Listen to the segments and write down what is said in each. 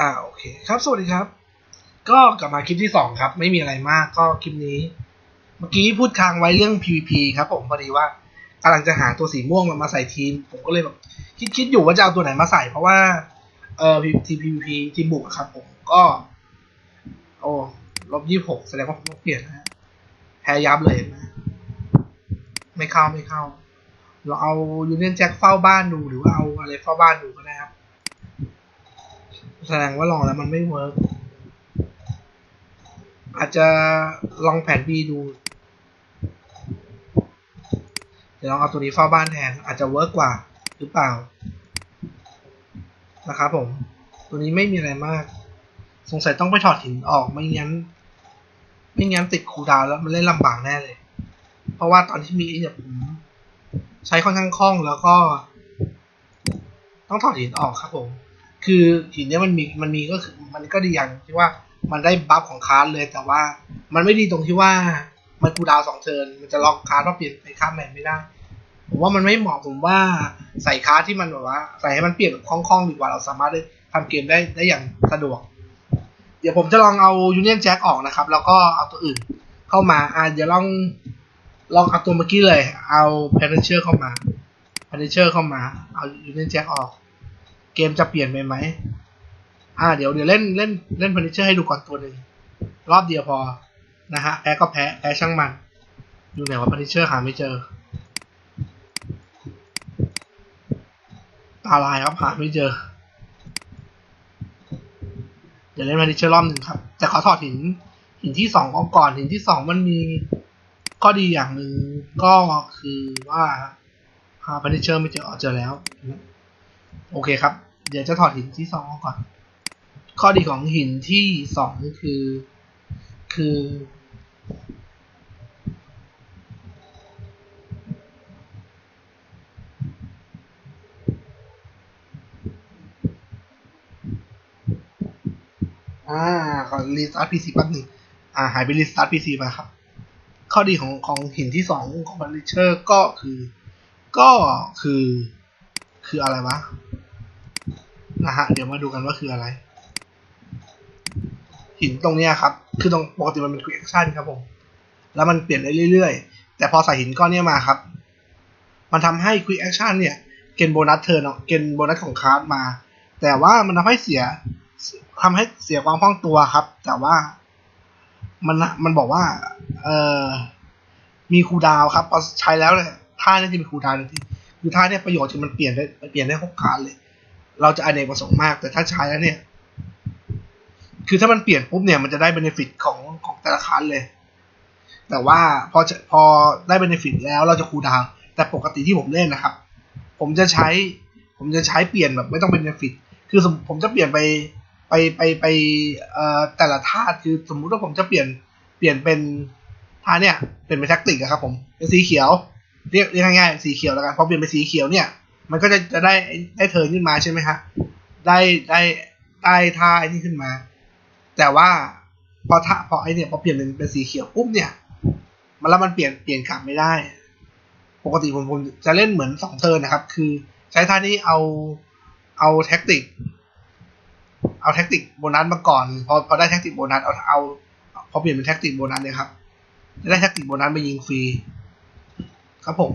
อ่าโอเคครับ สวัสดีครับ ก็กลับมาคลิปที่สองครับ ไม่มีอะไรมากก็คลิปนี้ เมื่อกี้พูดค้างไว้เรื่อง PVP ครับผมพอดีว่ากำลังจะหาตัวสีม่วงมามาใส่ทีม ผมก็เลยแบบคิดคิดอยู่ว่าจะเอาตัวไหนมาใส่ เพราะว่าเอ่อที PVP ทีมบุกครับผมก็ โอ้ลบยี่หกแสดงว่าผมเปลี่ยนนะฮะแพ้ยับเลยนไหมไม่เข้าไม่เข้า เราเอายูเนียนแจ็คเฝ้าบ้านดูหรือว่าเอาอะไรเฝ้าบ้านดูก็ได้ครับ แสดงว่าลองแล้วมันไม่เวิร์กอาจจะลองแผน B ดู เดี๋ยวลองเอาตัวนี้เฝ้าบ้านแทน อาจจะเวิร์กกว่าหรือเปล่า นะครับผม ตัวนี้ไม่มีอะไรมาก สงสัยต้องไปถอดหินออกไม่งั้น ไม่งั้นติดคูดาวแล้วมันเล่นลำบากแน่เลย เพราะว่าตอนที่มีเนี่ยผมใช้ค่อนข้างคล่องแล้วก็ ต้องถอดหินออกครับผม คือหินเนี้ยมันมีมันมีก็คือมันก็ดีอย่างที่ว่ามันได้บัฟของคาร์ดเลยแต่ว่า มันไม่ดีตรงที่ว่ามันคูดาวสองเทิร์นมันจะล็อกคาร์ดว่าเปลี่ยนไปคาร์ดใหม่ไม่ได้ผมว่ามันไม่เหมาะผมว่าใส่คาร์ดที่มันแบบว่า ใส่ให้มันเปลี่ยนแบบคล่องๆดีกว่าเราสามารถได้ทำเกมได้ได้อย่างสะดวก เดี๋ยวผมจะลองเอายูเนียนแจ็คออกนะครับ แล้วก็เอาตัวอื่นเข้ามาอ่าเดี๋ยวลองลองเอาตัวเมื่อกี้เลย เอาเพนเชอร์เข้ามาเพนเชอร์เข้ามา เอายูเนียนแจ็คออก มจะเปลี่ยนไปไหมอ่าเดี๋ยวเดี๋ยวเล่นเล่นเล่นเพนเชอร์ให้ดูก่อนตัวหนึ่งรอบเดียวพอนะฮะแพ้ก็แพ้แพ้ช่างมันอยู่ไหนว่าเพนเชอร์หาไม่เจอ ตาลายครับหาไม่เจอ เดี๋ยวเล่นเพนเชอร์รอบหนึ่งครับ แต่ขอถอดหินหินที่สองออกก่อนหินที่สองมันมีข้อดีอย่างหนึ่งก็คือว่าหาเพนเชอร์ไม่เจอเจอแล้ว โอเคครับ เดี๋ยวจะถอดหินที่สองก่อน ข้อดีของหินที่สองคือ คือ อ่า ขอรีสตาร์ทพีซีแป๊บหนึ่งอ่า หายไปรีสตาร์ทพีซีมาครับ ข้อดีของของหินที่สองของบันลิเชอร์ก็คือ ก็คือ คืออะไรวะ นะฮะเดี๋ยวมาดูกันว่าคืออะไร หินตรงเนี้ยครับ คือตรงปกติมันเป็น quick action ครับผม แล้วมันเปลี่ยนได้เรื่อยๆ แต่พอใส่หินก้อนเนี้ยมาครับ มันทำให้ quick action เนี่ย เกณฑ์โบนัสเทิร์นเกณฑ์โบนัสของคาร์ดมา แต่ว่ามันทำให้เสียทำให้เสียความคล่องตัวครับ แต่ว่ามันมันบอกว่า เอ่อมีคูดาวครับพอใช้แล้วเนี่ยท่านี้จะมีคูดาวน์ทันทีคือท่าเนี่ยประโยชน์ที่มันเปลี่ยนได้เปลี่ยนได้หกครั้งเลย เราจะอเนกประสงค์มาก แต่ถ้าใช้แล้วเนี่ย คือถ้ามันเปลี่ยนปุ๊บเนี่ยมันจะได้เบนฟิตของของแต่ละคันเลย แต่ว่าพอพอได้เบนฟิตแล้วเราจะคูดาวแต่ปกติที่ผมเล่นนะครับ ผมจะใช้ ผมจะใช้เปลี่ยนแบบไม่ต้องเบนฟิตคือมผมจะเปลี่ยนไปไปไปไปเอ่อแต่ละธาตุคือสมมุติว่าผมจะเปลี่ยนเปลี่ยนเป็นท่าเนี่ยเป็นเป็นแท็กติกอะครับผมเป็นสีเขียวเรียกเรียกง่ายๆสีเขียวแล้วกันพอเปลี่ยนเป็นสีเขียวเนี่ย มันก็จะจะได้ได้เทิร์นขึ้นมาใช่ไหมฮะได้ได้ได้ท่าไอ้นี่ขึ้นมา แต่ว่าพอท่าพอไอ้เนี่ยพอเปลี่ยนเป็นเป็นสีเขียวปุ๊บเนี่ย มันแล้วมันเปลี่ยนเปลี่ยนกลับไม่ได้ ปกติผมผมจะเล่นเหมือนสองเทิร์นนะครับ คือใช้ท่านี้เอาเอาแท็กติก เอาแท็กติกโบนัสมาก่อนพอพอได้แท็กติกโบนัสเอาเอาพอเปลี่ยนเป็นแท็กติกโบนัสเนี่ยครับจะได้แท็กติกโบนัสมายิงฟรี ครับผม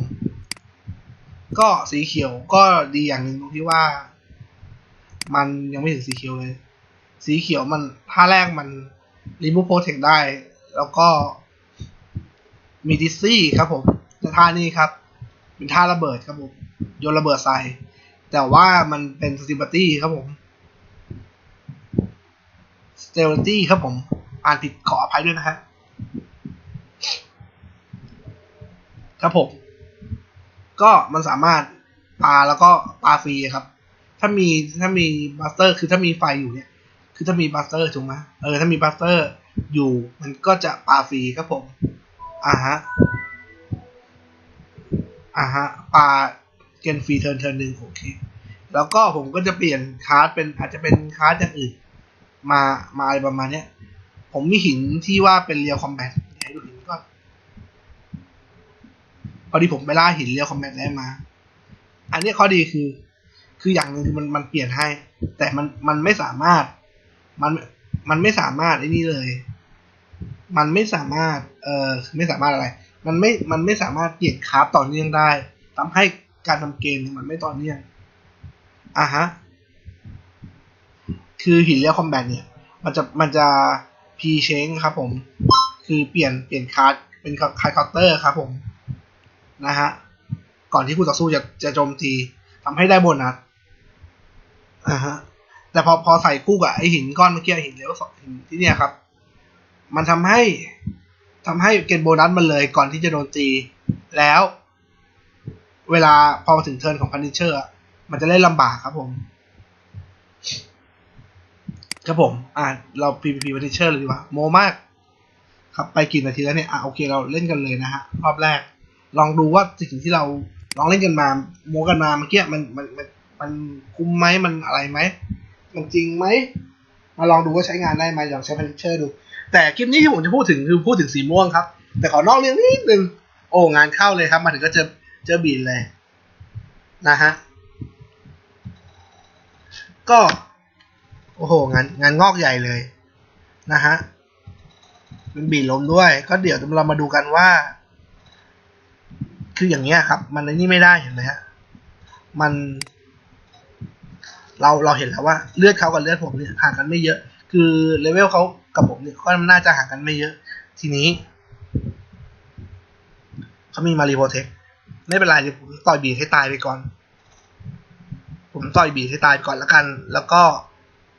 ก็สีเขียวก็ดีอย่างหนึ่งตรงที่ว่า มันยังไม่ถึงสีเขียวเลย สีเขียวมันท่าแรกมันรีมูฟโปรเทคได้ แล้วก็มีดิซี่ครับผมแต่ท่านี้ครับ เป็นท่าระเบิดครับผมโยนระเบิดใส่ แต่ว่ามันเป็นสติบัตี้ครับผม s t e l i t y ครับผม อ่านผิดขออภัยด้วยนะฮะครับผม ก็มันสามารถปาแล้วก็ปาฟรีครับ ถ้ามีถ้ามีบัสเตอร์ คือถ้ามีไฟอยู่เนี่ย คือถ้ามีบัสเตอร์ถูกไหมเออถ้ามีบัสเตอร์อยู่มันก็จะปาฟรีครับผมอ่าฮะอ่าฮะปาเกนฟรีเทิร์นเทิร์นหนึ่งโอเคแล้วก็ผมก็จะเปลี่ยนคาร์ดเป็นอาจจะเป็นคาร์ดอย่างอื่น มามาอะไรประมาณเนี้ยผมมีหินที่ว่าเป็นเรียวคอมแบทให้ดูหินก่อนพ อดีผมไปล่าหินเรียวคอมแบทได้มา อันนี้ข้อดีคือ คืออย่างหนึ่งคือมันมันเปลี่ยนให้ แต่มันมันไม่สามารถ มันมันไม่สามารถไอ้นี่เลย มันไม่สามารถ เอ่อไม่สามารถอะไร มันไม่มันไม่สามารถเปลี่ยนคราฟต่อเนื่องได้ทำให้การทำเกมมันไม่ต่อเนื่องอะฮะคือหินเรียวคอมแบทเนี่ย มันจะมันจะพีเชงครับผม คือเปลี่ยนเปลี่ยนคาร์ดเป็นคาร์ดเคาน์เตอร์ครับผม นะฮะ ก่อนที่คู่ต่อสู้จะจะโจมตีทำให้ได้โบนัสอ่าฮะ แต่พอพอใส่คู่กับไอหินก้อนเมื่อกี้หินเลเวลสองหินที่เนี่ยครับ มันทำให้ทำให้เกณฑ์โบนัสมันเลยก่อนที่จะโดนตี แล้ว เวลาพอถึงเทิร์นของพันนิเชอร์มันจะเล่นลำบากครับผม ครับผม อ่าเรา PVP พันนิเชอร์เลยดีกว่าโมมากครับไปกี่นาทีแล้วเนี่ย อะโอเคเราเล่นกันเลยนะฮะ รอบแรก ลองดูว่าสิ่งที่เราลองเล่นกันมาโมกันมาเมื่อกี้มันมันมันมันคุ้มไหมมันอะไรไหมมันจริงไหมมาลองดูว่าใช้งานได้ไหมลองใช้พันนิเชอร์ดู แต่คลิปนี้ที่ผมจะพูดถึงคือพูดถึงสีม่วงครับ แต่ขอนอกเรื่องนิดนึงโอ้งานเข้าเลยครับ มาถึงก็เจอเจอบีนเลยนะฮะก็ โอ้โหงานงานงอกใหญ่เลยนะฮะเป็นบีนล้มด้วย ก็เดี๋ยวเรามาดูกันว่า คืออย่างเงี้ยครับ มันไอ้นี่ไม่ได้เห็นไหมฮะมัน เราเราเห็นแล้วว่าเลือดเขากับเลือดผมเนี่ยห่างกันไม่เยอะ คือเลเวลเขากับผมเนี่ยก็น่าจะห่างกันไม่เยอะ ทีนี้เขามีมารีโปรเทคไม่เป็นไรเดี๋ยวผมต่อยบีให้ตายไปก่อน ผมต่อยบีให้ตายก่อนแล้วกัน แล้วก็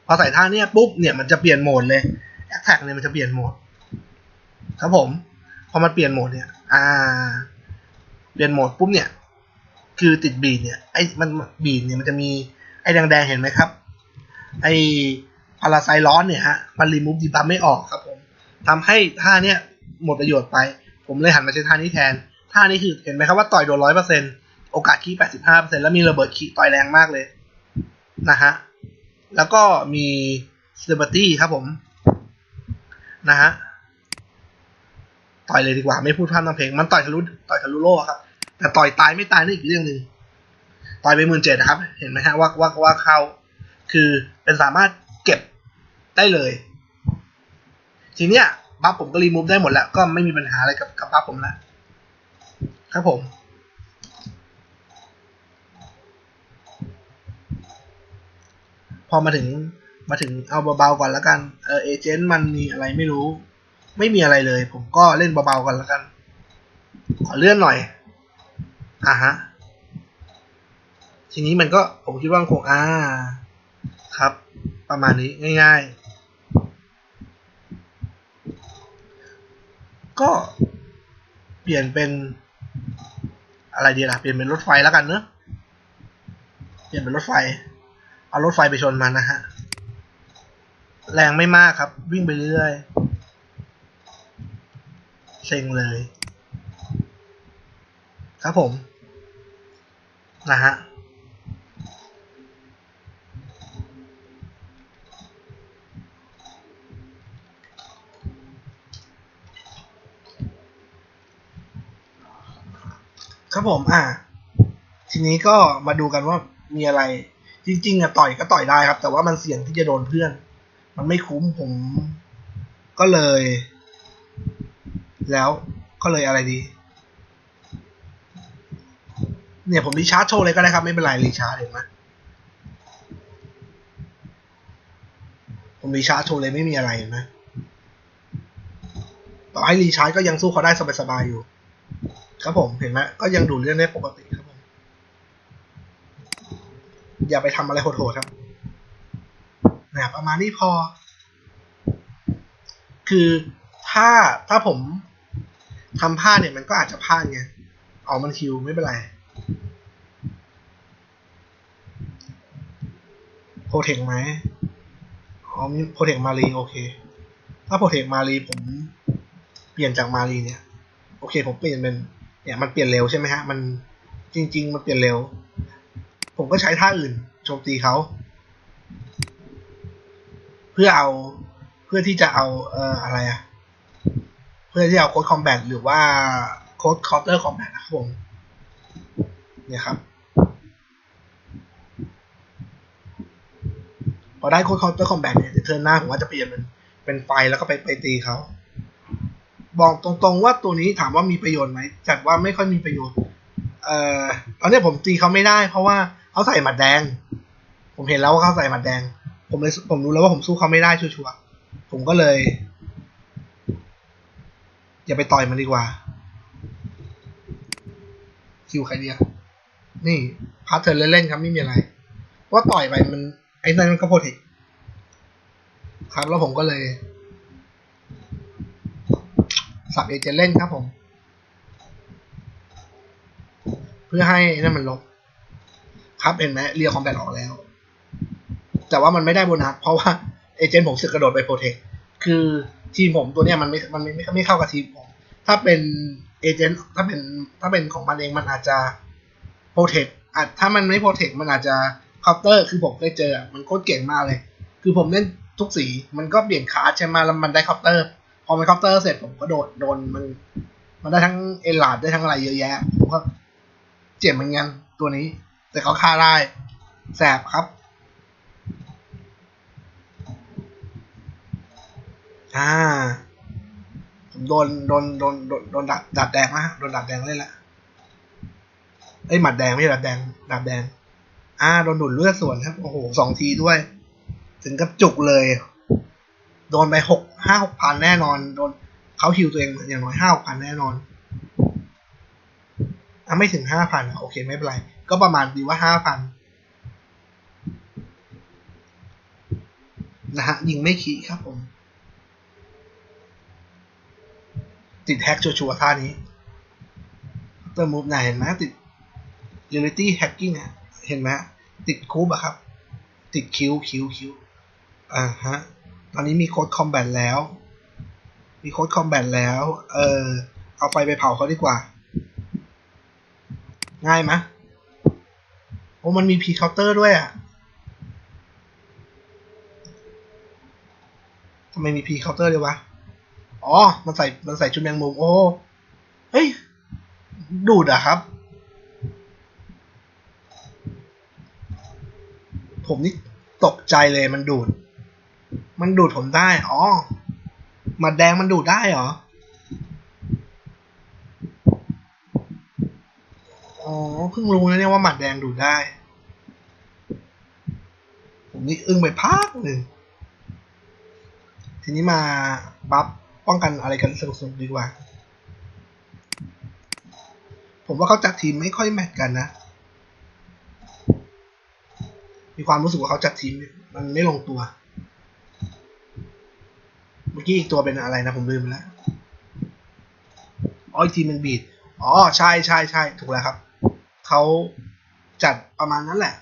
พอใส่ท่าเนี้ยปุ๊บเนี่ยมันจะเปลี่ยนโหมดเลยแอคแท็กเนี่ยมันจะเปลี่ยนโหมด ครับผม พอมันเปลี่ยนโหมดเนี่ย อ่า เปลี่ยนโหมดปุ๊บเนี่ย คือติดบีดเนี่ยไอ้มันบีดเนี่ยมันจะมีไอ้แดงๆเห็นไหมครับ ไอ้พาราไซร้อนเนี่ยฮะมันรีมูฟดีบัฟไม่ออกครับผมทำให้ท่าเนี้ยหมดประโยชน์ไป ผมเลยหันมาใช้ท่านี้แทน ท่านี้คือเห็นไหมครับว่าต่อยโดนร้อยเปอร์เซ็นโอกาสคีแปดสิบห้าเปอร์เซ็นแล้วมีระเบิดคีต่อยแรงมากเลยนะฮะแล้วก็มีเซเบอร์ตี้ครับผมนะฮะต่อยเลยดีกว่าไม่พูดพร่ำทำเพลงมันต่อยทะลุต่อยทะลุโลครับ แต่ต่อยตายไม่ตายนี่อีกเรื่องหนึ่งต่อยไปหมื่นเจ็ดนะครับ เห็นไหมฮะว่าว่าว่าเขาคือเป็นสามารถเก็บได้เลย ทีเนี้ยบัฟผมก็รีมูฟได้หมดแล้ว ก็ไม่มีปัญหาอะไรกับกับบัฟผมแล้วครับผมพอมาถึงมาถึงเอาเบาๆก่อนแล้วกัน เออเอเจนต์มันมีอะไรไม่รู้ ไม่มีอะไรเลย ผมก็เล่นเบาๆกันแล้วกัน ขอเลื่อนหน่อย อะฮะ ทีนี้มันก็ผมคิดว่าคงอ่าครับ ประมาณนี้ง่าย ๆ ก็เปลี่ยนเป็นอะไรดีล่ะ เปลี่ยนเป็นรถไฟแล้วกันเนอะเปลี่ยนเป็นรถไฟ เอารถไฟไปชนมันนะฮะ แรงไม่มากครับ วิ่งไปเรื่อยเซ็งเลย ครับผม นะฮะครับผม อ่า ทีนี้ก็มาดูกันว่ามีอะไร จริง ๆอะต่อยก็ต่อยได้ครับ แต่ว่ามันเสี่ยงที่จะโดนเพื่อน มันไม่คุ้มผม ก็เลย แล้วก็เลยอะไรดี เนี่ยผมรีชาร์จโชว์เลยก็ได้ครับ ไม่เป็นไรรีชาร์จเห็นไหมผมรีชาร์จโชว์เลยไม่มีอะไรเห็นไหมต่อให้รีชาร์จก็ยังสู้เขาได้สบายๆอยู่ ครับผมเห็นไหมก็ยังดูดเลือดได้ปกติครับผมอย่าไปทำอะไรโหดๆครับนะประมาณนี้พอ คือถ้าถ้าผมทำพลาดเนี่ยมันก็อาจจะพลาดไงออกมันคิวไม่เป็นไรโป รเทคไหมอ๋อมีโปรเทคมารีโอเค ถ้าโปรเทคมารีผมเปลี่ยนจากมารีเนี่ย โอเค ผมเปลี่ยนเป็นเนี่ยมันเปลี่ยนเร็วใช่ไหมฮะ มันจริง ๆ มันเปลี่ยนเร็ว ผมก็ใช้ท่าอื่นโจมตีเขา เพื่อเอาเพื่อที่จะเอาเอ่ออะไรอะเพื่อที่จะเอาโค้ดคอมแบทหรือว่าโค้ดคอร์เตอร์คอมแบทนะครับผมเนี่ยครับ พอได้โค้ดเคาน์เตอร์คอมแบทเนี่ยเดี๋ยวเทิร์นหน้าผมว่าจะเปลี่ยนเป็นเป็นไฟแล้วก็ไปไปตีเขาบอกตรงๆว่าตัวนี้ถามว่ามีประโยชน์ไหมจัดว่าไม่ค่อยมีประโยชน์เอ่อตอนนี้ผมตีเขาไม่ได้ เพราะว่าเขาใส่หมัดแดง ผมเห็นแล้วว่าเขาใส่หมัดแดง ผมเลยผมรู้แล้วว่าผมสู้เขาไม่ได้ชัวร์ๆผมก็เลย อย่าไปต่อยมันดีกว่าคิวใครเดียนี่พาร์ทเทิร์นเล่นๆครับไม่มีอะไรว่าต่อยไปมัน อ้นั่นมันก็โปรเทคครับแล้วผมก็เลยสับเอเจนต์เล่นครับผม เพื่อให้นั่นมันลบ ครับเห็นไหมเรียคอมแบทออกแล้ว แต่ว่ามันไม่ได้โบนัสเพราะว่าเอเจนต์ผมสึกกระโดดไปโปรเทคคือทีมผมตัวเนี้ยมันไม่ มันไม่ไม่เข้ากับทีมผม ถ้าเป็นเอเจนต์ถ้าเป็นถ้าเป็นของมันเองมันอาจจะโปรเทคอาจถ้ามันไม่โปรเทคมันอาจจะ เคาน์เตอร์คือผมเคยเจอมันโคตรเก่งมากเลย คือผมเล่นทุกสีมันก็เปลี่ยนคาใช่ไหมแล้วมันได้เคาน์เตอร์ พอมันเคาน์เตอร์เสร็จผมก็โดดโดนมัน มันได้ทั้งเอลาดได้ทั้งอะไรเยอะแยะผมก็เจ็บเหมือนกันตัวนี้ แต่เขาฆ่าได้แสบครับอ่าผมโดนโดนโดนโดนโดนดาบดาบแดงนะโดนดาบแดงเล่นละเอ้หมัดแดงไม่ใช่ดาบแดงดาบแดง อ่าโดนดูดเลือดส่วนครับ โอ้โหสองทีด้วย ถึงกับจุกเลย โดนไปหกห้าหกพันแน่นอน โดนเขาฮิวตัวเองอย่างน้อยห้าหกพันแน่นอนอะไม่ถึงห้าพันโอเคไม่เป็นไร ก็ประมาณดีว่าห้าพันนะฮะยิงไม่ขีครับผม ติดแฮกชัวร์ท่านี้ตัวมูฟไหนเห็นไหมติด Reality Hacking อะ เห็นไหมติดคูบอะครับ ติดคิวคิวคิวอ่าฮะ ตอนนี้มีโค้ดคอมแบทแล้ว มีโค้ดคอมแบทแล้ว เออเอาไฟไปเผาเขาดีกว่า ง่ายไหมโอ้มันมีพีเคาน์เตอร์ด้วยอะทำไมมีพีเคาน์เตอร์เลยวะ อ๋อ มันใส่ มันใส่ชุดแมงมุม โอ้ เฮ้ย ดูดอะครับ ผมนี่ตกใจเลยมันดูด มันดูดผมได้ อ๋อหมัดแดงมันดูดได้เหรอ อ๋อ เพิ่งรู้นะเนี่ยว่าหมัดแดงดูดได้ ผมนี่อึ้งไปพักหนึ่ง ทีนี้มาบัฟป้องกันอะไรกันสนุกๆดีกว่า ผมว่าเขาจัดทีมไม่ค่อยแมทกันนะ มีความรู้สึกว่าเขาจัดทีมมันไม่ลงตัว เมื่อกี้อีกตัวเป็นอะไรนะผมลืมไปแล้วอ๋ออีกทีมเป็นบีดอ๋อใช่ใช่ใช่ถูกแล้วครับเขาจัดประมาณนั้นแหละ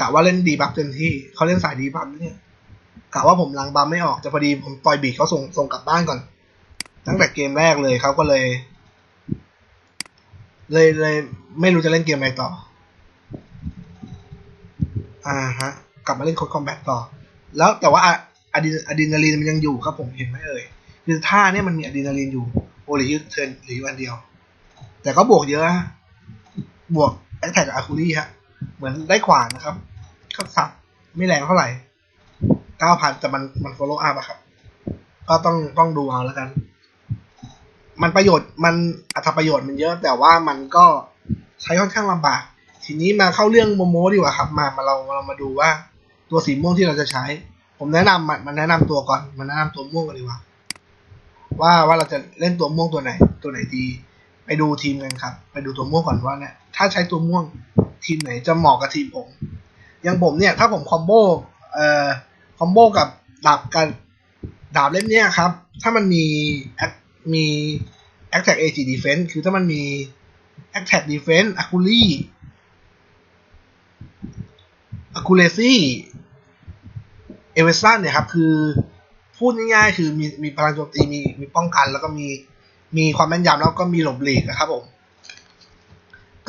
กะว่าเล่นดีบัฟเต็มที่เขาเล่นสายดีบัฟเนี่ยกะว่าผมล้างบัฟไม่ออกแต่พอดีผมปล่อยบีดเขาส่งส่งกลับบ้านก่อน ตั้งแต่เกมแรกเลยเขาก็เลย เลยเลย ไม่รู้จะเล่นเกมอะไรต่อ อ่าฮะ กลับมาเล่นโค้ดคอมแบทต่อ แล้วแต่ว่าอะอะดรีอะดรีนาลีนมันยังอยู่ครับผมเห็นไหมเอ่ยคือท่าเนี่ยมันมีอะดรีนาลีนอยู่โอหรือยูเทิร์นหรือวันเดียว แต่ก็บวกเยอะฮะบวกแอคแท็กอาคูลี่ฮะ เหมือนได้ขวานนะครับก็สับไม่แรงเท่าไหร่เก้าพันแต่มันมันโฟล์อัพอะครับ ก็ต้องต้องดูเอาแล้วกัน มันประโยชน์มันอัตประโยชน์มันเยอะ แต่ว่ามันก็ใช้ค่อนข้างลำบาก ทีนี้มาเข้าเรื่องโมโมดีกว่าครับ มามาเราเรามาดูว่า ตัวสีม่วงที่เราจะใช้ ผมแนะนำมันมันแนะนำตัวก่อน มันแนะนำตัวม่วงกันดีกว่า ว่าว่าเราจะเล่นตัวม่วงตัวไหน ตัวไหนดี ไปดูทีมกันครับ ไปดูตัวม่วงก่อนว่าเนี่ยถ้าใช้ตัวม่วงทีมไหนจะเหมาะกับทีมผมอย่างผมเนี่ย ถ้าผมคอมโบเอ่อคอมโบกับดาบกันดาบเล่มเนี้ยครับ ถ้ามันมีมี attack AG defense คือถ้ามันมี attack defense accuracy v a s i o n เอเวสันี่ยครับคือพูดง่ายๆคือมีมีพลังโจมตีมีมีป้องกัน แล้วก็มีมีความแม่นยำแล้วก็มีหลบหลีกนะครับผม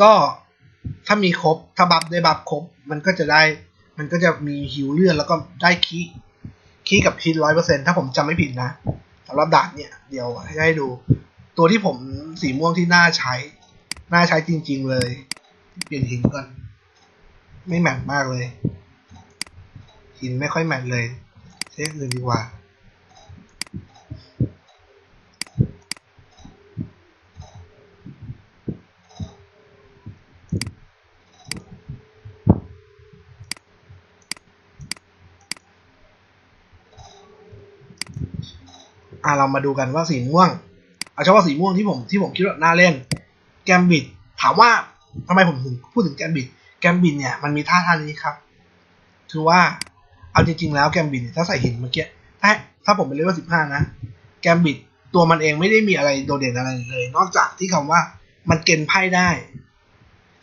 ก็ถ้ามีครบถ้าบัฟได้บัฟครบ มันก็จะได้มันก็จะมีหิวเลือดแล้วก็ได้คีคีกับฮิตร้อยเปอร์เซ็นถ้าผมจำไม่ผิดนะสำหรับดาบเนี่ย เดี๋ยวให้ให้ดู ตัวที่ผมสีม่วงที่น่าใช้ น่าใช้จริง ๆ เลย เปลี่ยนหินก่อน ไม่แมทมากเลย หินไม่ค่อยแมทเลยเช็คอื่นดีกว่าอะเรามาดูกันว่าสีม่วง เอาเฉพาะสีม่วงที่ผมที่ผมคิดว่าน่าเล่น แกมบิดถามว่าทำไมผมถึงพูดถึงแกมบิด มบิดเนี่ยมันมีท่าท่านี้ครับ คือว่าเอาจริงๆแล้วแกมบินถ้าใส่หินเมื่อกี้ถ้าถ้าผมเป็นเลเวลสิบห้านะ แกมบิดตัวมันเองไม่ได้มีอะไรโดดเด่นอะไรเลย นอกจากที่คำว่ามันเกณฑ์ไพ่ได้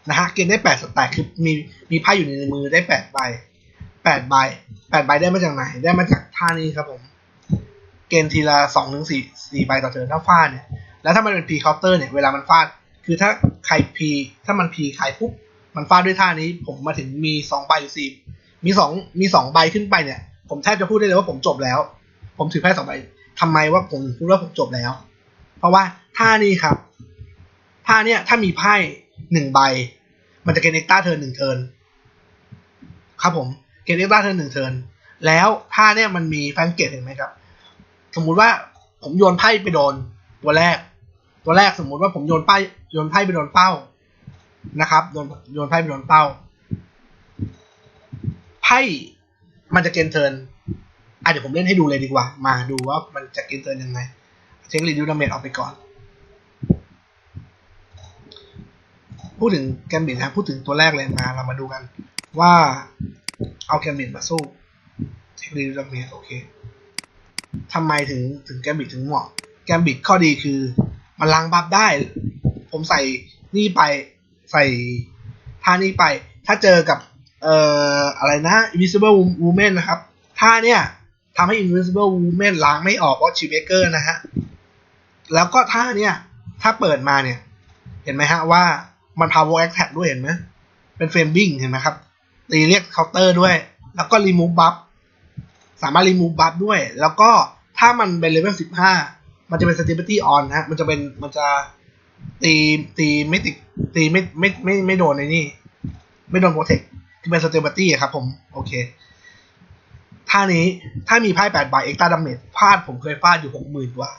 นะฮะเกณฑ์ได้แปดสแต็กคือมีมีไพ่อยู่ในมือได้แปดใบแปดใบแปดใบได้มาจากไหน ได้มาจากท่านี้ครับผม เกณฑ์ทีละสองถึงสี่สี่ใบต่อเทิร์นถ้าฟาดเนี่ย แล้วถ้ามันเป็นพีเคาน์เตอร์เนี่ย เวลามันฟาด คือถ้าใครพีถ้ามันพีใครปุ๊บ มันฟาดด้วยท่านี้ ผมมาถึงมีสองใบหรือสี่มีสองมีสองใบขึ้นไปเนี่ย ผมแทบจะพูดได้เลยว่าผมจบแล้ว ผมถือไพ่สองใบทำไมว่าผมพูดว่าผมจบแล้ว เพราะว่าท่านี้ครับท่าเนี้ยถ้ามีไพ่หนึ่งใบ มันจะเกณฑ์เอ็กต้าเทิร์นหนึ่งเทิร์นครับผมเกณฑ์เอ็กต้าเทิร์นหนึ่งเทิร์นแล้วท่าเนี้ยมันมีแฟนเกตเห็นไหมครับ สมมุติว่าผมโยนไพ่ไปโดนตัวแรก ตัวแรกสมมุติว่าผมโยนไพ่โยนไพ่ไปโดนเป้า นะครับโยนโยนไพ่ไปโดนเป้าไพ่มันจะเกณฑ์เทิร์นอะเดี๋ยวผมเล่นให้ดูเลยดีกว่า มาดูว่ามันจะเกณฑ์เทิร์นยังไงเช็ครีดิวดาเมจออกไปก่อน พูดถึงแกมบิดนะพูดถึงตัวแรกเลยมาเรามาดูกัน ว่าเอาแกมบิดมาสู้เช็ครีดิวดาเมจโอเคทำไมถึงถึงแกมบิดถึงเหมาะแกมบิดข้อดีคือ มันล้างบัฟได้ ผมใส่นี่ไป ใส่ท่านี้ไป ถ้าเจอกับเอ่ออะไรนะ invisible woman นะครับท่าเนี้ยทำให้ invisible woman ล้างไม่ออกเพราะชิเบเกอร์นะฮะ แล้วก็ท่าเนี้ยถ้าเปิดมาเนี่ย เห็นไหมฮะว่ามัน power attack ด้วยเห็นไหมเป็นเฟรมบิ้งเห็นไหมครับ ตีเรียกเคาน์เตอร์ด้วย แล้วก็ remove buff สามารถ remove buff ด้วย แล้วก็ถ้ามันเป็นเลเวลสิบห้ามันจะเป็น stability on นะฮะ มันจะเป็นมันจะ ตีตีไม่ติดตีไม่ไม่ไม่ไม่โดนในนี่ ไม่โดน protect คือเป็น stability อะครับผม โอเคท่านี้ถ้ามีไพ่แปดใบ extra damage พลาดผมเคยพลาดอยู่หกหมื่นกว่า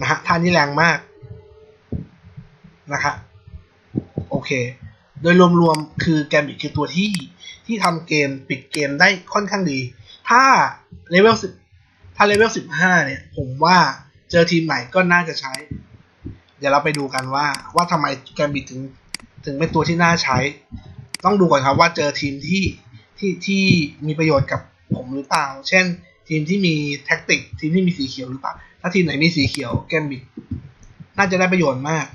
นะฮะท่านี้แรงมากนะครับโอเค โดยรวมๆคือแกมบิดคือตัวที่ที่ทำเกมปิดเกมได้ค่อนข้างดี ถ้าเลเวลสิบถ้าเลเวลสิบห้าเนี่ย ผมว่าเจอทีมไหนก็น่าจะใช้ เดี๋ยวเราไปดูกันว่าว่าทำไมแกมบิดถึงถึงเป็นตัวที่น่าใช้ ต้องดูก่อนครับว่าเจอทีมที่ที่ที่มีประโยชน์กับผมหรือเปล่า เช่น ทีมที่มีแท็กติก ทีมที่มีสีเขียวหรือเปล่า ถ้าทีมไหนมีสีเขียวแกมบิดน่าจะได้ประโยชน์มาก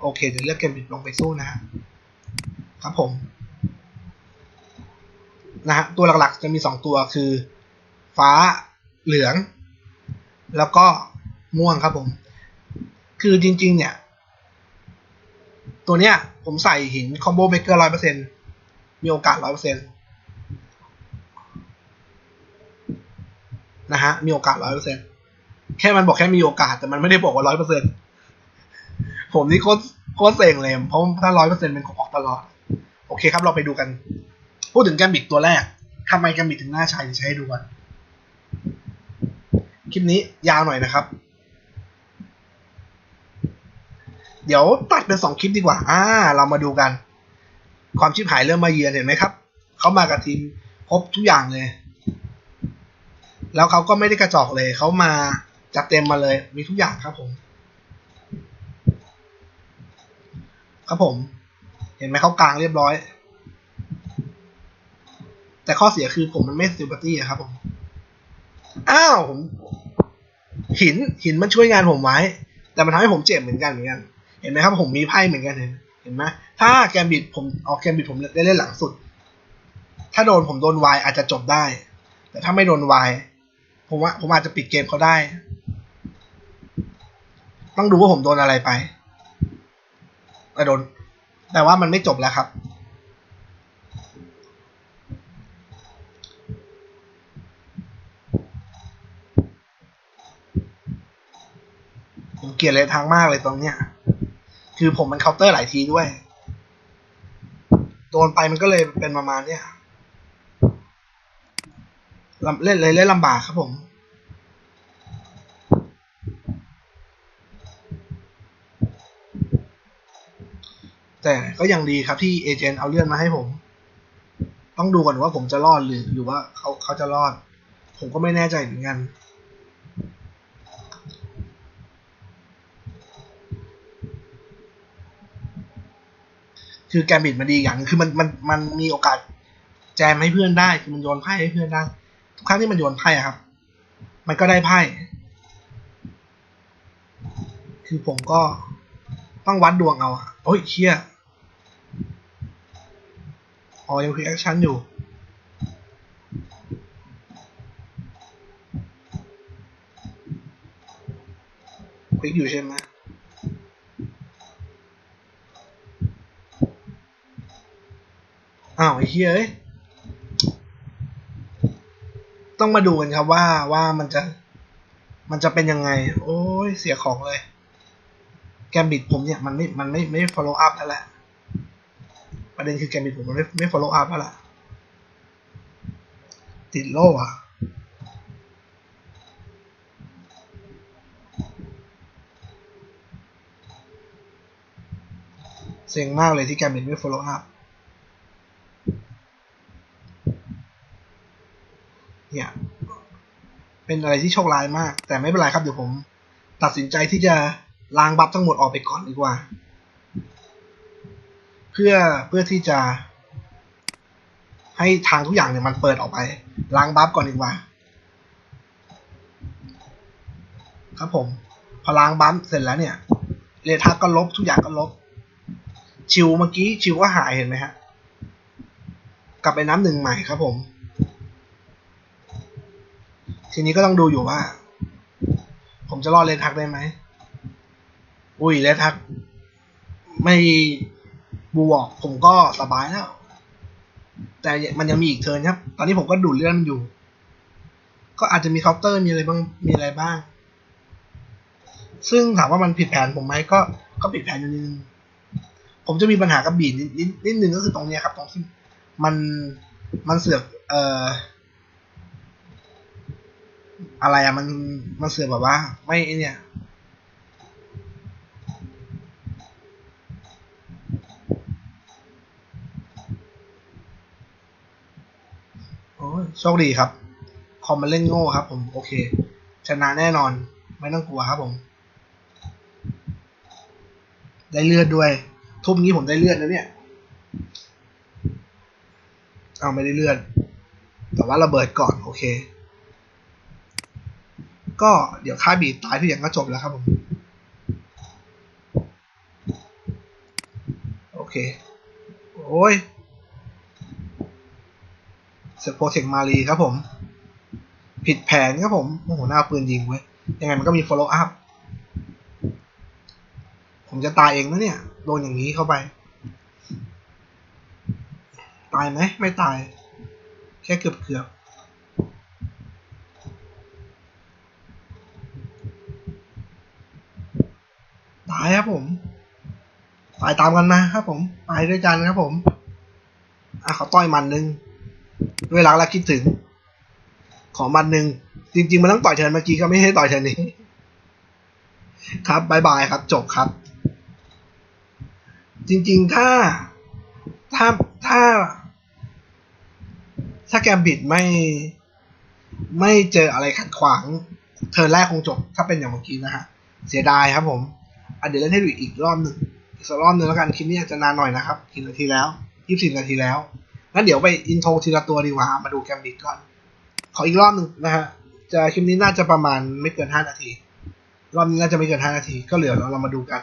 โอเคเดี๋ยวเลือกแกมบิดลงไปสู้นะฮะครับผมนะฮะตัวหลักๆจะมีสองตัวคือ ฟ้าเหลือง แล้วก็ม่วงครับผม คือจริง ๆ เนี่ย ตัวเนี้ย ผมใส่หินคอมโบเบเกอร์ร้อยเปอร์เซ็นมีโอกาสร้อยเปอร์เซ็นนะฮะ มีโอกาสร้อยเปอร์เซ็นแค่มันบอกแค่มีโอกาส แต่มันไม่ได้บอกว่าร้อยเปอร์เซ็นผมนี่โคตรโคตรเซ็งเลย เพราะถ้าร้อยเปอร์เซ็นต์เป็นของออกตลอด โอเคครับเราไปดูกัน พูดถึงแกมบิดตัวแรกทำไมแกมบิดถึงน่าใช้จะใช้ดูกันคลิปนี้ยาวหน่อยนะครับ เดี๋ยวตัดเป็นสองคลิปดีกว่า อ่า เรามาดูกัน ความชิบหายเริ่มมาเยือนเห็นไหมครับเขามากับทีมครบทุกอย่างเลย แล้วเขาก็ไม่ได้กระจอกเลย เขามาจัดเต็มมาเลย มีทุกอย่างครับผม ครับผม เห็นไหมเขากลางเรียบร้อย แต่ข้อเสียคือผมมันไม่ซิมพัตตี้ครับผม อ้าวผมหินหินมันช่วยงานผมไว้ แต่มันทำให้ผมเจ็บเหมือนกันเหมือนกัน เห็นไหมครับผมมีไพ่เหมือนกันเห็นเห็นไหมถ้าแกมบิดผมเอาแกมบิดผมได้เล่นหลังสุด ถ้าโดนผมโดนวายอาจจะจบได้ แต่ถ้าไม่โดนวายผมว่าผมอาจจะปิดเกมเขาได้ ต้องดูว่าผมโดนอะไรไปแต่โดน แต่ว่ามันไม่จบแล้วครับผมเกลียดเลยทางมากเลยตรงเนี้ย คือผมมันเคาน์เตอร์หลายทีด้วย โดนไปมันก็เลยเป็นประมาณเนี้ยลำเล่นเลยเล่นลำบากครับผม แต่ก็ยังดีครับที่เอเจนต์เอาเลื่อนมาให้ผม ต้องดูก่อนว่าผมจะรอดหรือหรือว่าเขาเขาจะรอด ผมก็ไม่แน่ใจเหมือนกัน คือแกมบิดมันดีอย่างนึงคือมันมันมันมีโอกาสแจมให้เพื่อนได้คือมันโยนไพ่ให้เพื่อนได้ทุกครั้งที่มันโยนไพ่อะครับ มันก็ได้ไพ่คือผมก็ต้องวัดดวงเอาอะโอ้ยเชี่ยอ๋อยังคือแอคชั่นอยู่คลิกอยู่ใช่ไหม อ้าวไอ้เฮียเอ้ยต้องมาดูกันครับว่าว่ามันจะ มันจะเป็นยังไง โอ้ยเสียของเลย แกมบิดผมเนี่ยมันไม่มันไม่ไม่ follow up แล้วแหละประเด็นคือแกมบิดผมมันไม่ไม่ follow up แล้วล่ะติดโล่อะเซ็งมากเลยที่แกมบิดไม่ follow up เนี่ย เป็นอะไรที่โชคร้ายมาก แต่ไม่เป็นไรครับเดี๋ยวผม ตัดสินใจที่จะล้างบัฟทั้งหมดออกไปก่อนดีกว่า เพื่อเพื่อที่จะ ให้ทางทุกอย่างเนี่ยมันเปิดออกไป ล้างบัฟก่อนดีกว่า ครับผม พอล้างบัฟเสร็จแล้วเนี่ยเรทักก็ลบทุกอย่างก็ลบ ชิวเมื่อกี้ชิวก็หายเห็นไหมฮะกลับไปน้ำหนึ่งใหม่ครับผม ทีนี้ก็ต้องดูอยู่ว่า ผมจะรอดเลทักได้ไหม อุ้ยเลทัก ไม่บูบอกผมก็สบายแล้ว แต่มันยังมีอีกเทิร์นครับ ตอนนี้ผมก็ดูดเลือดมันอยู่ ก็อาจจะมีเคาน์เตอร์มีอะไรบ้างมีอะไรบ้าง ซึ่งถามว่ามันผิดแผนผมไหมก็ก็ผิดแผนอยู่นิดนึงผมจะมีปัญหากับบีดนิดนิดนิดนึงก็คือตรงเนี้ยครับ ตรงที่มันมันเสือกเอ่อ อะไรอะมันมันเสือแบบว่า ไม่เนี่ยโอ้ยโชคดีครับ คอมมันเล่นโง่ครับผม โอเค ชนะแน่นอน ไม่ต้องกลัวครับผม ได้เลือดด้วย ทุบงี้ผมได้เลือดแล้วเนี่ยเอาไม่ได้เลือดแต่ว่าระเบิดก่อน โอเค ก็เดี๋ยวค่าบีตายทุกอย่างก็จบแล้วครับผม โอเค โอ้ยเซโปเทคมารีครับผม ผิดแผนครับผมโอ้โหหน้าปืนยิงเว้ย ยังไงมันก็มี follow up ผมจะตายเองนะเนี่ย โดนอย่างนี้เข้าไป ตายไหม ไม่ตาย แค่เกือบเกือบตายครับผม ตายตามกันมาครับผมตายด้วยกันครับผม อะขอต่อยมันหนึ่งด้วยรักและคิดถึง ขอมันหนึ่งจริง ๆ มันต้องต่อยเทินเมื่อกี้ก็ไม่ให้ต่อยเทินนี้ ครับบายบายครับ จบครับ จริง ๆ ถ้าถ้าถ้า ถ้าแกมบิดไม่ ไม่เจออะไรขัดขวาง เทินแรกคงจบ ถ้าเป็นอย่างเมื่อกี้นะฮะ เสียดายครับผมอะเดี๋ยวเล่นให้ดูอีกรอบหนึ่ง อีกสักรอบหนึ่งแล้วกันคลิปนี้อาจจะนานหน่อยนะครับกี่นาทีแล้วยี่สิบนาทีแล้วงั้นเดี๋ยวไปอินโทรทีละตัวดีกว่ามาดูแกมบิดก่อน ขออีกรอบหนึ่งนะฮะจะคลิปนี้น่าจะประมาณไม่เกินห้านาที รอบนี้น่าจะไม่เกินห้านาที ก็เหลือเราเรามาดูกัน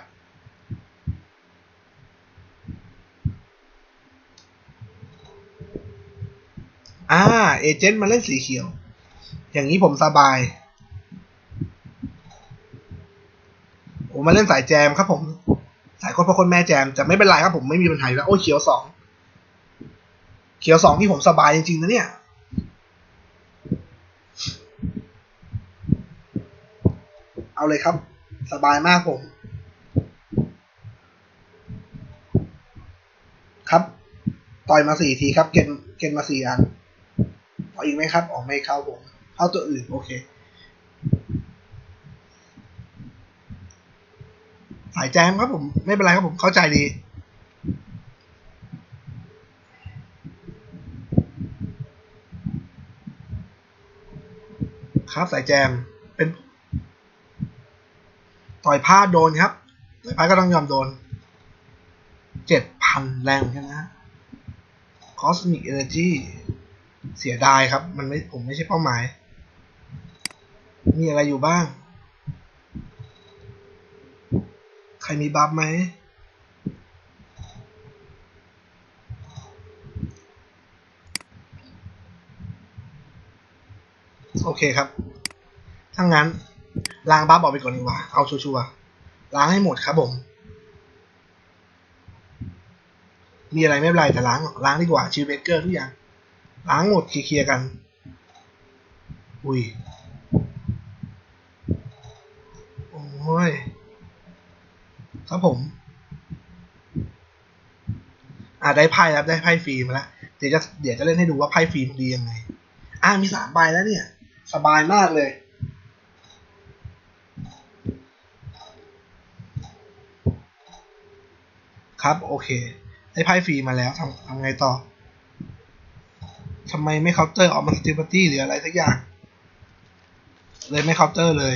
อ่าเอเจนต์มาเล่นสีเขียว อย่างนี้ผมสบายโอ้มาเล่นสายแจมครับผม สายคนพ่อคนแม่แจมแต่ไม่เป็นไรครับผมไม่มีปัญหาแล้วโอ้เขียวสองเขียวสองที่ผมสบายจริงๆนะเนี่ยเอาเลยครับ สบายมากผม ครับ ต่อยมาสี่ทีครับ เกณฑ์เกณฑ์มาสี่อันเออีกไหมครับ ออกไม่เข้าผม เข้าตัวอื่น โอเค สายแจมครับผม ไม่เป็นไรครับผมเข้าใจดี ครับสายแจมเป็น ต่อยพลาดโดนครับ ต่อยพลาดก็ต้องยอมโดนเจ็ดพันแรงเหมือนกันนะ Cosmic Energy เสียดายครับ มันไม่ผมไม่ใช่เป้าหมาย มีอะไรอยู่บ้าง ใค รมีบัฟไหมโอเคครับ ถ้างั้นล้างบัฟออกไปก่อนดีกว่า เอาชัวร์ๆล้างให้หมดครับผม มีอะไรไม่เป็นไรแต่ล้างล้างดีกว่าชิลเบเกอร์ทุกอย่าง ล้างหมดเคลียร์กัน อุ้ย โอ้ย ครับผมอ่าได้ไพ่แล้วได้ไพ่ฟรีมาแล้วเดี๋ยวจะเดี๋ยวจะเล่นให้ดูว่าไพ่ฟรีมันดียังไง อ่ามีสามใบแล้วเนี่ย สบายมากเลย ครับโอเคได้ไพ่ฟรีมาแล้วทำทำไงต่อทำไมไม่เคาน์เตอร์ออกมาสติปตี้หรืออะไรสักอย่าง เลยไม่เคาน์เตอร์เลย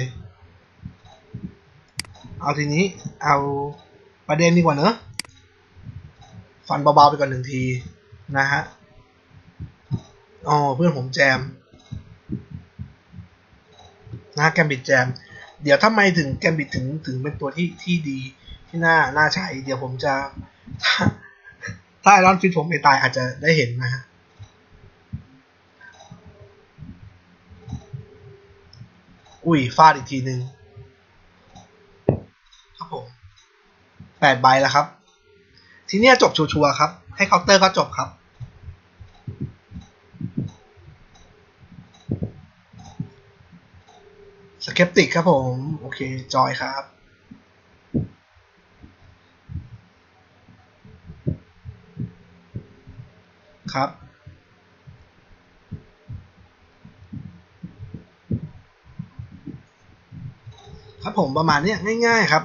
เอาทีนี้เอาประเด็นดีกว่าเนอะฟันเบาๆไปก่อนหนึ่งที นะฮะอ๋อเพื่อนผมแจม นะแกมบิดแจม เดี๋ยวทำไมถึงแกมบิดถึงถึงเป็นตัวที่ที่ดีที่น่าน่าใช้ เดี๋ยวผมจะถ้าถ้าไอรอนฟิตผมไปตายอาจจะได้เห็นนะฮะอุ้ยฟาดอีกทีหนึ่ง ดใบแล้วครับ ทีนี้จบชัวร์ๆครับ ให้เคาน์เตอร์ก็จบครับ สเคปติกครับผม โอเค จอยครับครับ ครับผมประมาณนี้ง่าย ๆ ครับ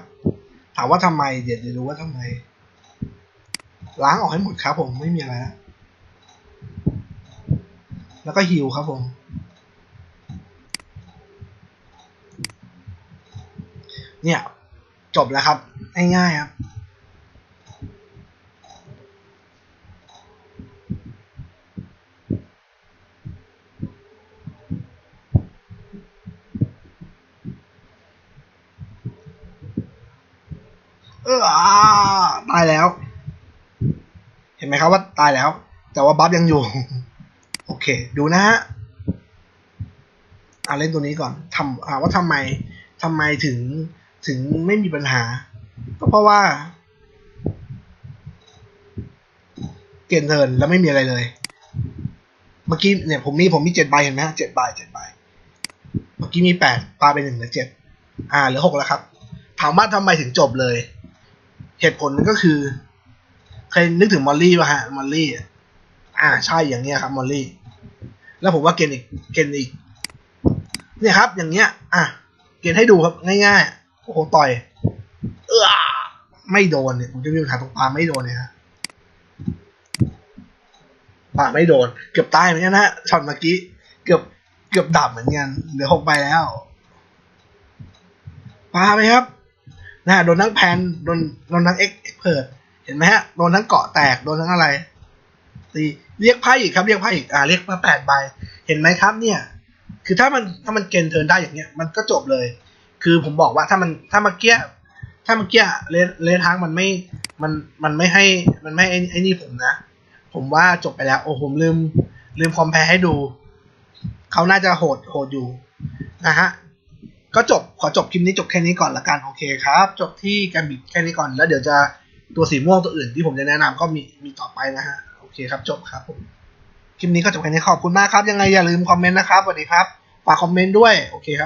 ถามว่าทำไม เดี๋ยวจะรู้ว่าทำไม ล้างออกให้หมดครับผมไม่มีอะไรแล้วแล้วก็ฮิวครับผม เนี่ย จบแล้วครับ ง่ายๆครับ อาตายแล้ว เห็นไหมครับว่าตายแล้ว แต่ว่าบัฟยังอยู่ โอเค ดูนะฮะอ่าเล่นตัวนี้ก่อนทำอ่าว่าทำไมทำไมถึงถึงไม่มีปัญหา ก็เพราะว่า เกณฑ์เทินแล้วไม่มีอะไรเลย เมื่อกี้เนี่ยผมมีผมมีเจ็ดใบเห็นไหมฮะเจ็ดใบเจ็ดใบ เมื่อกี้มีแปดปลาไปหนึ่งเหลือเจ็ดอ่าเหลือหกแล้วครับ ถามว่าทำไมถึงจบเลย เหตุผลก็คือ เคยนึกถึงมอลลี่ป่ะฮะมอลลี่อะอ่าใช่อย่างเงี้ยครับมอลลี่ แล้วผมว่าเกณฑ์อีกเกณฑ์อีก เนี่ยครับ อย่างเงี้ย อะเกณฑ์ให้ดูครับง่ายๆโอ้โหต่อย เออไม่โดนเนี่ยผมจะมีปัญหาตรงปาไม่โดนเนี่ยฮะปาไม่โดน เกือบตายเหมือนกันนะฮะช็อตเมื่อกี้เกือบเกือบดับเหมือนกันเหลือหกใบแล้วปาไหมครับ นะโดนทั้งแพนโดนโดนทั้งเอ็กเพิร์ดเห็นไหมฮะโดนทั้งเกาะแตกโดนทั้งอะไรตีเรียกไพ่อีกครับเรียกไพ่อีกอ่าเรียกมาแปดใบเห็นไหมครับเนี่ย คือถ้ามันถ้ามันเกณฑ์เทินได้อย่างเงี้ยมันก็จบเลย คือผมบอกว่าถ้ามันถ้าเมื่อกี้ถ้าเมื่อกี้เลเลทางมันไม่ มัน มันไม่ให้ มันไม่ไอ้ไอ้นี่ผมนะ ผมว่าจบไปแล้ว โอ้ผมลืม ลืมคอมแพร์ให้ดู เขาน่าจะโหด โหดอยู่ นะฮะ ก็จบขอจบคลิปนี้จบแค่นี้ก่อนละกันโอเคครับ จบที่การบิดแค่นี้ก่อนแล้วเดี๋ยวจะตัวสีม่วงตัวอื่นที่ผมจะแนะนำก็มีมีต่อไปนะฮะโอเคครับจบครับผมคลิปนี้ก็จบแค่นี้ขอบคุณมากครับยังไงอย่าลืมคอมเมนต์นะครับสวัสดีครับฝากคอมเมนต์ด้วยโอเคครับ